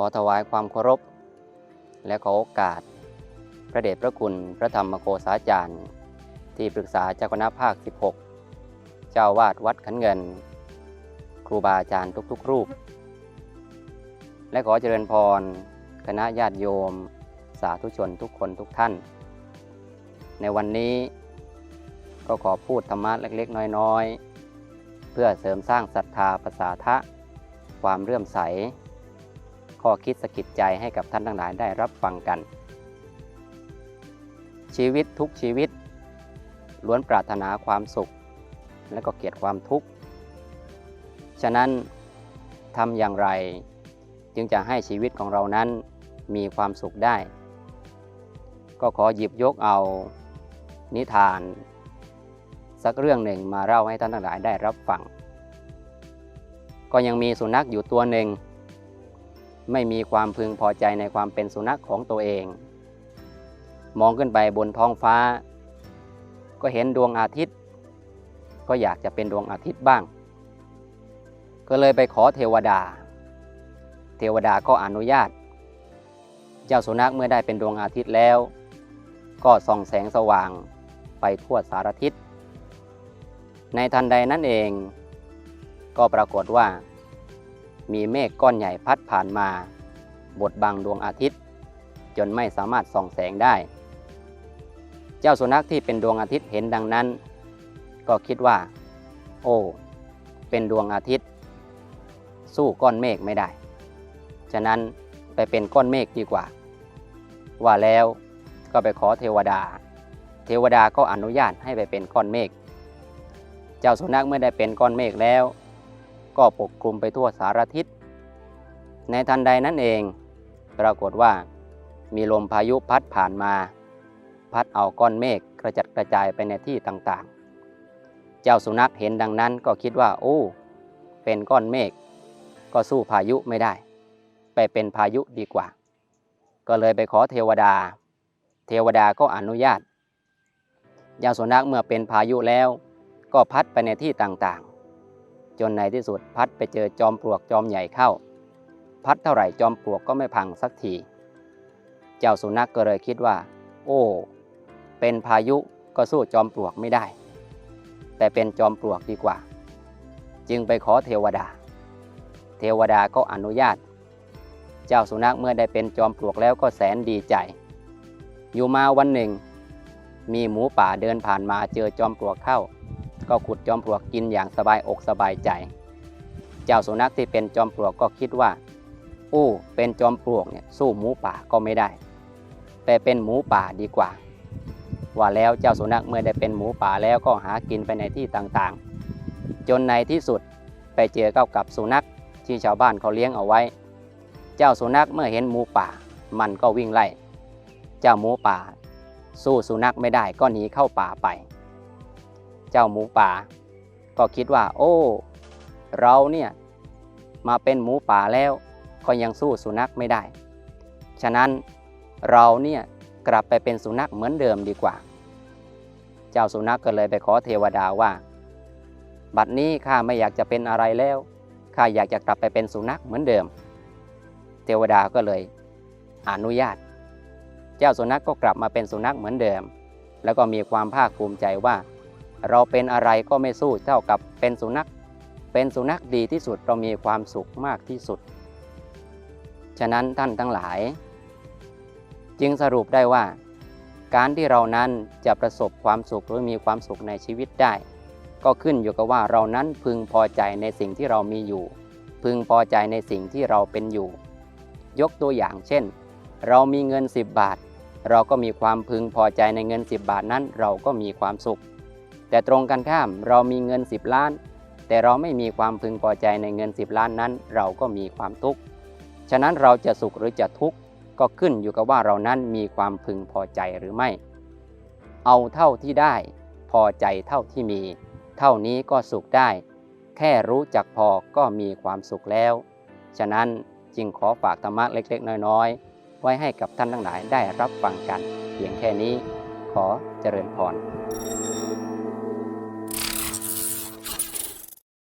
ขอถวายความเคารพ และขอโอกาส พระเดชพระคุณพระธรรมโคสาจารย์ ที่ปรึกษาเจ้าคณะภาค 16 เจ้าวาดวัดขันเงิน ครูบาอาจารย์ทุกๆ รูป และขอเจริญพร คณะญาติโยม สาธุชนทุกคนทุกท่าน ในวันนี้ก็ขอพูดธรรมะเล็กๆ น้อยๆ เพื่อเสริมสร้างศรัทธาประสาทะ ความเรื่อมใส ข้อคิดสะกิดใจให้กับท่านทั้งหลายได้รับฟังกัน ชีวิตทุกชีวิต ล้วนปรารถนาความสุข และก็เกลียดความทุกข์ ฉะนั้นทำอย่างไรจึงจะให้ชีวิตของเรานั้นมีความสุขได้ ก็ขอหยิบยกเอานิทาน สักเรื่องหนึ่งมาเล่าให้ท่านทั้งหลายได้รับฟัง ก็ยังมีสุนัขอยู่ตัวหนึ่ง ไม่มีความพึงพอใจในความเป็นสุนัขของตัวเอง มองขึ้นไปบนท้องฟ้า ก็เห็นดวงอาทิตย์ ก็อยากจะเป็นดวงอาทิตย์บ้าง ก็เลยไปขอเทวดา เทวดาก็อนุญาต เจ้าสุนัขเมื่อได้เป็นดวงอาทิตย์แล้ว ก็ส่องแสงสว่างไปทั่วสารทิศ ในทันใดนั้นเอง ก็ปรากฏว่า มีเมฆก้อนใหญ่พัดผ่านมา บดบังดวงอาทิตย์ จนไม่สามารถส่องแสงได้ เจ้าสุนัขที่เป็นดวงอาทิตย์เห็นดังนั้น ก็คิดว่า โอ้ เป็นดวงอาทิตย์ สู้ก้อนเมฆไม่ได้ ฉะนั้นไปเป็นก้อนเมฆดีกว่า ว่าแล้วก็ไปขอเทวดา เทวดาก็อนุญาตให้ไปเป็นก้อนเมฆ เจ้าสุนัขเมื่อได้เป็นก้อนเมฆแล้ว ก็ปกคลุมไปทั่วสารทิศ ในทันใดนั้นเอง ปรากฏว่า มีลมพายุพัดผ่านมา พัดเอาก้อนเมฆกระจัดกระจายไปในที่ต่างๆ เจ้าสุนัขเห็นดังนั้นก็คิดว่าโอ้เป็นก้อนเมฆก็สู้พายุไม่ได้ ไปเป็นพายุดีกว่า ก็เลยไปขอเทวดา เทวดาก็อนุญาตเจ้าสุนัขเมื่อเป็นพายุแล้ว ก็พัดไปในที่ต่างๆ จนในที่สุดพัดไปเจอจอมปลวกจอมใหญ่เข้า พัดเท่าไหร่จอมปลวกก็ไม่พังสักที เจ้าสุนัขกก็เลยคิดว่า โอ้ เป็นพายุก็สู้จอมปลวกไม่ได้ แต่เป็นจอมปลวกดีกว่า จึงไปขอเทวดา เทวดาก็อนุญาต เจ้าสุนัขเมื่อได้เป็นจอมปลวกแล้วก็แสนดีใจ อยู่มาวันหนึ่ง มีหมูป่าเดินผ่านมาเจอจอมปลวกเข้า ก็ขุดจอมปลวกกินอย่างสบายอกสบายใจ เจ้าสุนัขที่เป็นจอมปลวกก็คิดว่า อู้เป็นจอมปลวกเนี่ยสู้หมูป่าก็ไม่ได้ แต่เป็นหมูป่าดีกว่า ว่าแล้วเจ้าสุนัขเมื่อได้เป็นหมูป่าแล้วก็หากินไปในที่ต่างๆ จนในที่สุดไปเจอเข้ากับสุนัขที่ชาวบ้านเขาเลี้ยงเอาไว้ เจ้าสุนัขเมื่อเห็นหมูป่า มันก็วิ่งไล่ เจ้าหมูป่า สู้สุนัขไม่ได้ก็หนีเข้าป่าไป เจ้าหมูป่า ก็คิดว่า โอ้ เราเนี่ยมาเป็นหมูป่าแล้วก็ยังสู้สุนัขไม่ได้ ฉะนั้นเราเนี่ยกลับไปเป็นสุนัขเหมือนเดิมดีกว่า เจ้าสุนัขกก็เลยไปขอเทวดาว่า บัดนี้ข้าไม่อยากจะเป็นอะไรแล้วข้าอยากจะกลับไปเป็นสุนัขเหมือนเดิม เทวดาก็เลยอนุญาต เจ้าสุนัขกก็กลับมาเป็นสุนัขเหมือนเดิม แล้วก็มีความภาคภูมิใจว่า เราเป็นอะไรก็ไม่สู้เท่ากับเป็นสุนัข เป็นสุนัขดีที่สุดเรามีความสุขมากที่สุด ฉะนั้นท่านทั้งหลาย จึงสรุปได้ว่า การที่เรานั้นจะประสบความสุขหรือมีความสุขในชีวิตได้ ก็ขึ้นอยู่กับว่าเรานั้นพึงพอใจในสิ่งที่เรามีอยู่ พึงพอใจในสิ่งที่เราเป็นอยู่ ยกตัวอย่างเช่น เรามีเงิน 10 บาท เราก็มีความพึงพอใจในเงิน 10 บาทนั้นเราก็มีความสุข แต่ตรงกันข้ามเรามีเงิน 10 ล้าน แต่เราไม่มีความพึงพอใจในเงิน 10 ล้านนั้น เราก็มีความทุกข์ฉะนั้นเราจะสุขหรือจะทุกข์ก็ขึ้นอยู่กับว่าเรานั้นมีความพึงพอใจหรือไม่ เอาเท่าที่ได้พอใจเท่าที่มี เท่านี้ก็สุขได้ แค่รู้จักพอก็มีความสุขแล้ว ฉะนั้นจึงขอฝากธรรมะเล็กๆ น้อยๆ ไว้ให้กับท่านทั้งหลายได้รับฟังกัน เพียงแค่นี้ขอเจริญพร